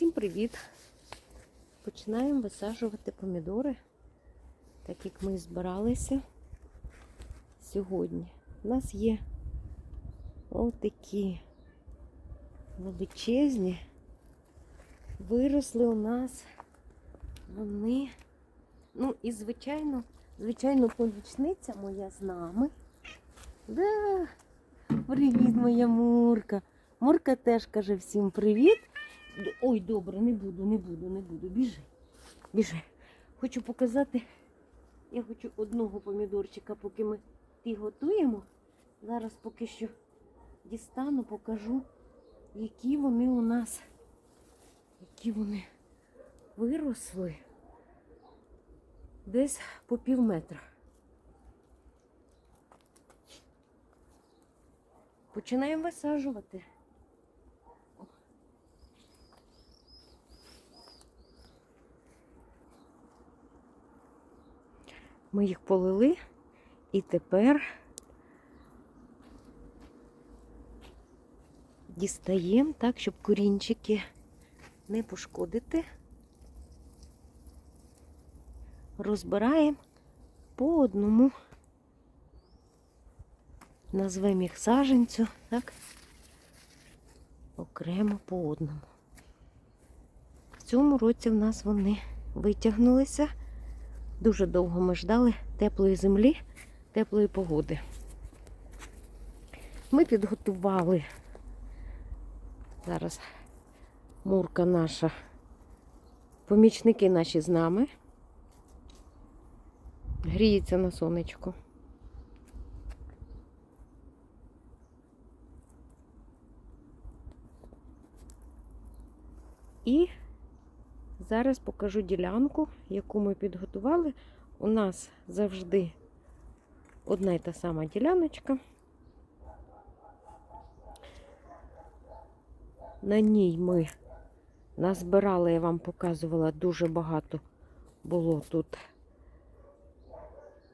Всім привіт! Починаємо висаджувати помідори, так як ми збиралися сьогодні. У нас є отакі величезні. Виросли у нас вони. Ну і звичайно, звичайно, помічниця моя з нами. Да. Привіт, моя Мурка. Мурка теж каже всім привіт. Ой, добре, не буду, не буду, не буду. Біжи. Біжи. Хочу показати. Я хочу одного помідорчика, поки ми ті готуємо. Зараз поки що дістану, покажу, які вони у нас, які вони виросли десь по пів метра. Починаємо висаджувати. Ми їх полили і тепер дістаємо так, щоб корінчики не пошкодити. Розбираємо по одному. Назвемо їх саженцю, так? Окремо по одному. В цьому році в нас вони витягнулися. Дуже довго ми ждали теплої землі, теплої погоди. Ми підготували зараз мурка наша, помічники наші з нами. Гріється на сонечку. І зараз покажу ділянку, яку ми підготували. У нас завжди одна й та сама діляночка. На ній ми назбирали, я вам показувала, дуже багато було тут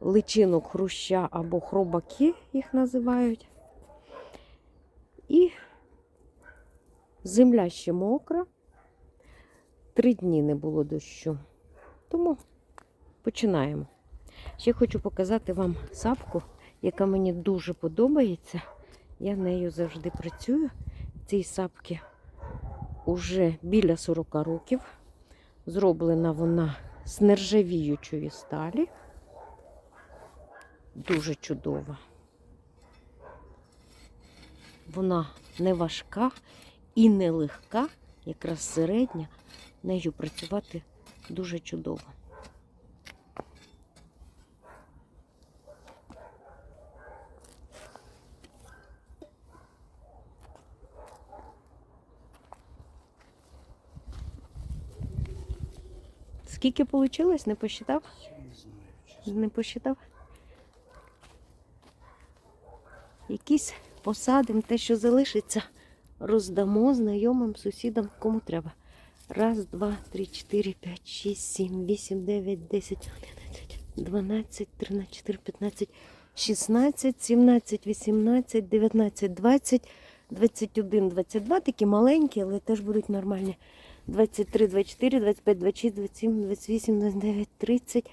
личинок хруща або хробаки, їх називають. І земля ще мокра. Три дні не було дощу. Тому починаємо. Ще хочу показати вам сапку, яка мені дуже подобається. Я нею завжди працюю. Цій сапки уже біля 40 років. Зроблена вона з нержавіючої сталі. Дуже чудова. Вона не важка і не легка, якраз середня. Нею працювати дуже чудово. Скільки вийшло, не посчитав? Не. Посчитав? Якісь посадимо, те, що залишиться, роздамо знайомим сусідам, кому треба. Раз, два, три, чотири, п'ять, шість, сім, вісім, дев'ять, десять, дванадцять, тринадцять, чотири, п'ятнадцять, шістнадцять, сімнадцять, вісімнадцять, дев'ятнадцять, двадцять, двадцять один, двадцять два. Такі маленькі, але теж будуть нормальні. 23, 24, 25, 26, 27, 28, 29, 30,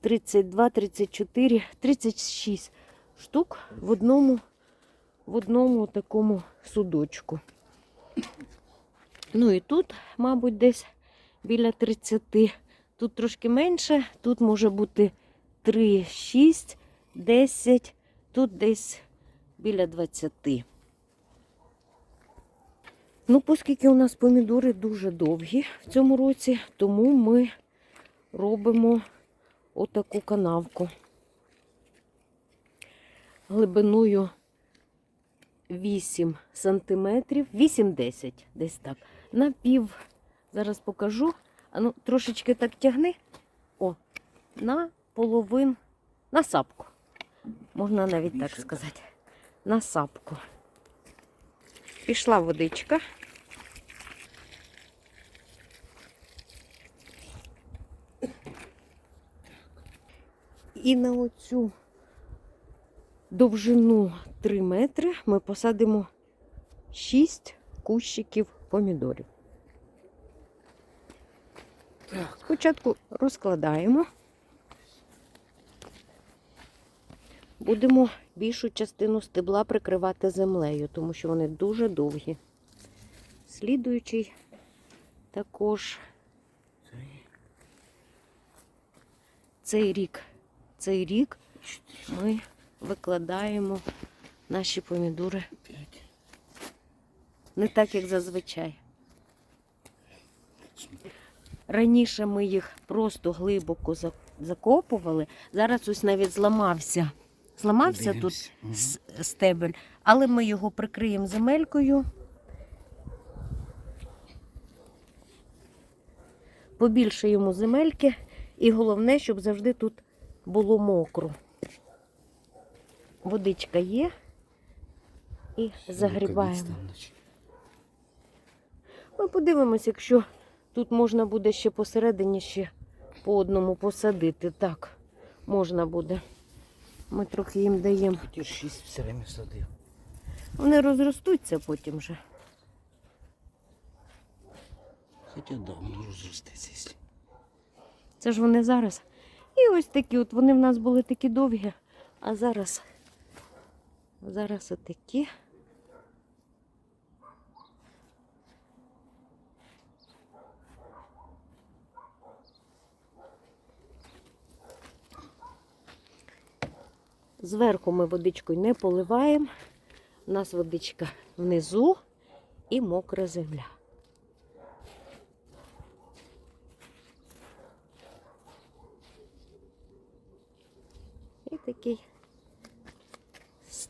32, 34, 36 штук в одному, в одному такому судочку. Ну і тут, мабуть, десь біля 30. Тут трошки менше, тут може бути 3, 6, 10, тут десь біля 20. Ну, оскільки у нас помідори дуже довгі в цьому році, тому ми робимо отаку канавку глибиною 8 сантиметрів, 8-10, десь так. На пів, зараз покажу. А ну, трошечки так тягни. О, на половин, на сапку. Можна навіть так сказати. На сапку. Пішла водичка. І на оцю довжину 3 метри ми посадимо 6 кущиків помідорів. Так. Спочатку розкладаємо. Будемо більшу частину стебла прикривати землею, тому що вони дуже довгі. Слідуючий також цей рік. Цей рік ми викладаємо наші помідори не так, як зазвичай. Раніше ми їх просто глибоко закопували. Зараз ось навіть зламався. Зламався тут Дивимось. Стебель, але ми його прикриємо земелькою. Побільше йому земельки, і головне, щоб завжди тут було мокро. Водичка є. І загрібаємо. Ми подивимось, якщо тут можна буде ще посередині ще по одному посадити. Так, можна буде. Ми трохи їм даємо. Хотів шість все время садив. Вони розростуться потім вже. Хоча да, воно розростеться, якщо. Це ж вони зараз. І ось такі, от вони в нас були такі довгі, а зараз, зараз отакі. Зверху ми водичкою не поливаємо. У нас водичка внизу і мокра земля. Такий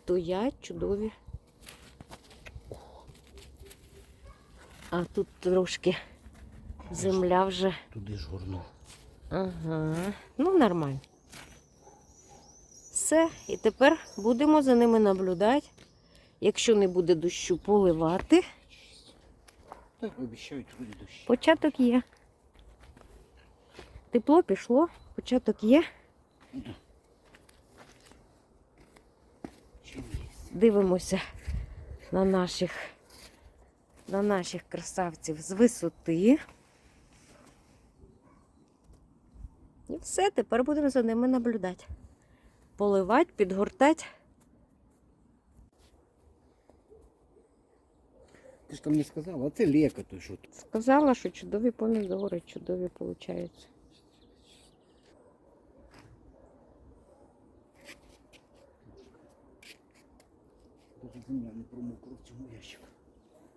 стоять чудові. А тут трошки земля вже. Туди ж горнув. Ага. Ну, нормально. Все, і тепер будемо за ними наблюдати. Якщо не буде дощу, поливати. Так, обіцяють вроді дощ. Початок є. Тепло пішло, початок є. Чим є? Дивимося на наших, на наших красавців з висоти. І все, тепер будемо за ними наблюдати. Поливати, підгортати. Ти ж там не сказав, а це лека тут. Сказала, що чудові помідори, чудові получаються. Дуже земля не промокла в цьому ящику.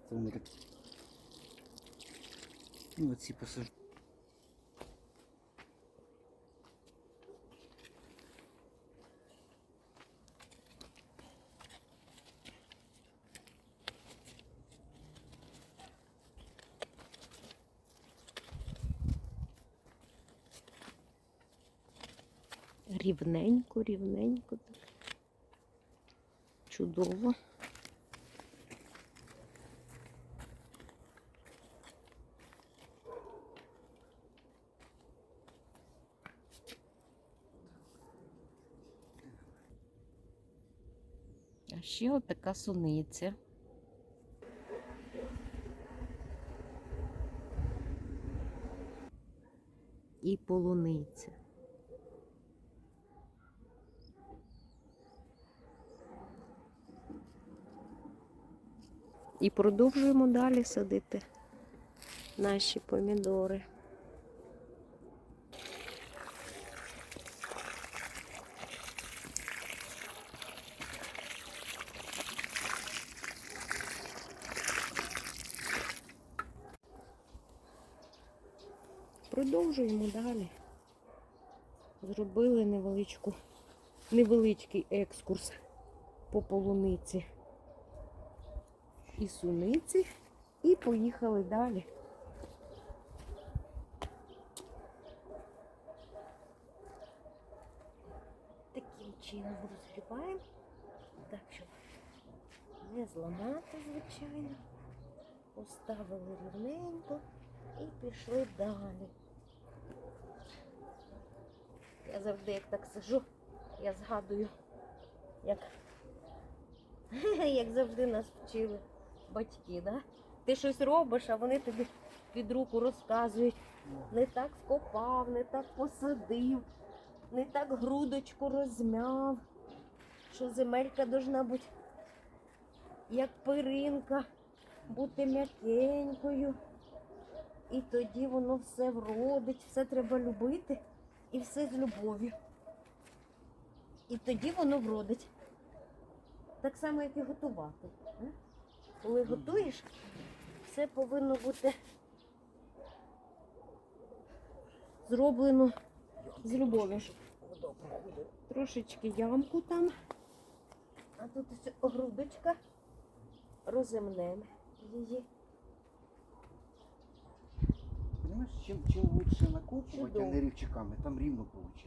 Це вони такі. Ну, оці посажу. Рівненько, рівненько. Так. Чудово. А ще отака суниця. І полуниця. І продовжуємо далі садити наші помідори. Продовжуємо далі. Зробили невеличку, невеличкий екскурс по полуниці і суниці, і поїхали далі. Таким чином розгрібаємо, так, щоб не зламати, звичайно. Поставили рівненько і пішли далі. Я завжди як так сижу, я згадую, як, як завжди нас вчили батьки, да? Ти щось робиш, а вони тобі під руку розказують. Не так вкопав, не так посадив, не так грудочку розмяв, що земелька должна бути як перинка, бути м'якенькою. І тоді воно все вродить, все треба любити і все з любов'ю. І тоді воно вродить. Так само, як і готувати. Коли готуєш, все повинно бути зроблено з любов'ю. Трошечки ямку там, а тут ось грудочка, роземнемо її. Понимаешь, чим, чим лучше накопувати, а не рівчаками, там рівно виходить.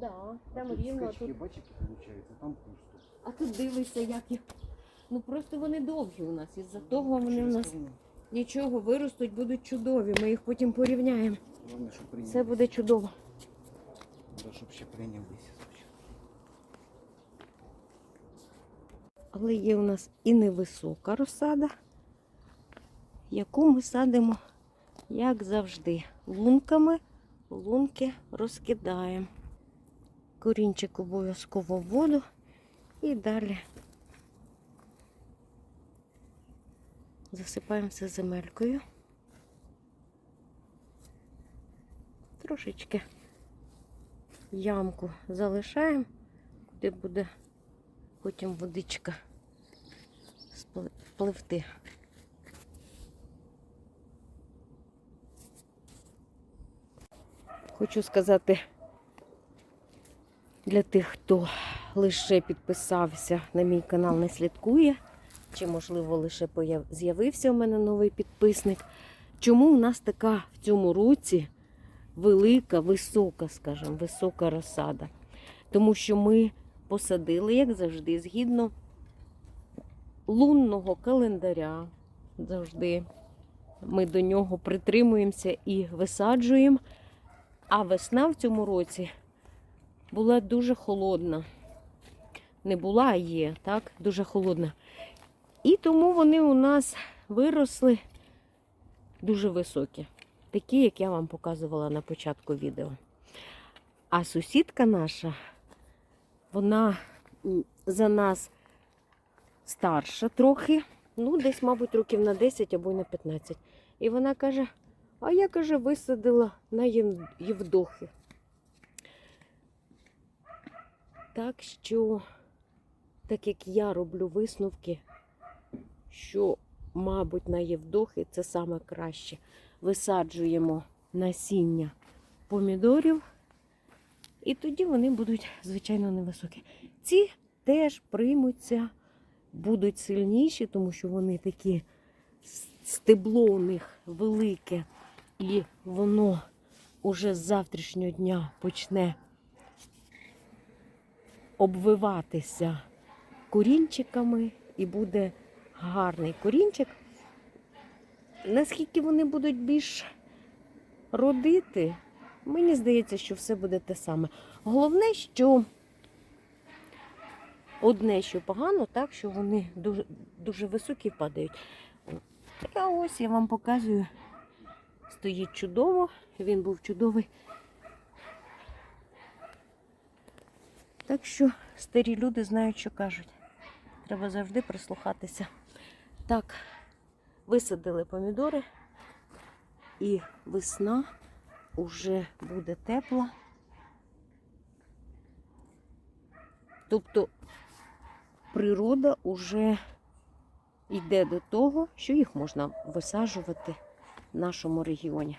Да, там тут рівно, а скачки, тут, бачите, виходить, там пусто. а тут дивися, як їх. Ну просто вони довгі у нас. Із-за того вони у нас нічого виростуть, будуть чудові. Ми їх потім порівняємо. Головне, щоб прийнялися. Все буде чудово. Да, щоб ще прийнялися. Але є у нас і невисока розсада, яку ми садимо, як завжди, лунками. Лунки розкидаємо. Корінчик обов'язково в воду і далі засипаємо все земелькою. Трошечки ямку залишаємо, куди буде потім водичка впливти. Хочу сказати для тих, хто лише підписався на мій канал, не слідкує, чи, можливо, лише з'явився у мене новий підписник. Чому у нас така в цьому році велика, висока, скажімо, висока розсада? Тому що ми посадили, як завжди, згідно лунного календаря. Завжди ми до нього притримуємося і висаджуємо. А весна в цьому році була дуже холодна. Не була, а є, так? Дуже холодна. І тому вони у нас виросли дуже високі. Такі, як я вам показувала на початку відео. А сусідка наша, вона за нас старша трохи, ну, десь, мабуть, років на 10 або на 15. І вона каже: а я каже, висадила на Єв- Євдохи. Так що, так як я роблю висновки, що, мабуть, на Євдохи це саме краще. Висаджуємо насіння помідорів, і тоді вони будуть, звичайно, невисокі. Ці теж приймуться, будуть сильніші, тому що вони такі стебло у них велике, і воно уже з завтрашнього дня почне обвиватися корінчиками і буде гарний корінчик. Наскільки вони будуть більш родити, мені здається, що все буде те саме. Головне, що одне, що погано, так, що вони дуже, дуже високі падають. А ось я вам показую. Стоїть чудово, він був чудовий. Так що старі люди знають, що кажуть. Треба завжди прислухатися. Так, висадили помідори, і весна уже буде тепла. Тобто природа вже йде до того, що їх можна висаджувати в нашому регіоні.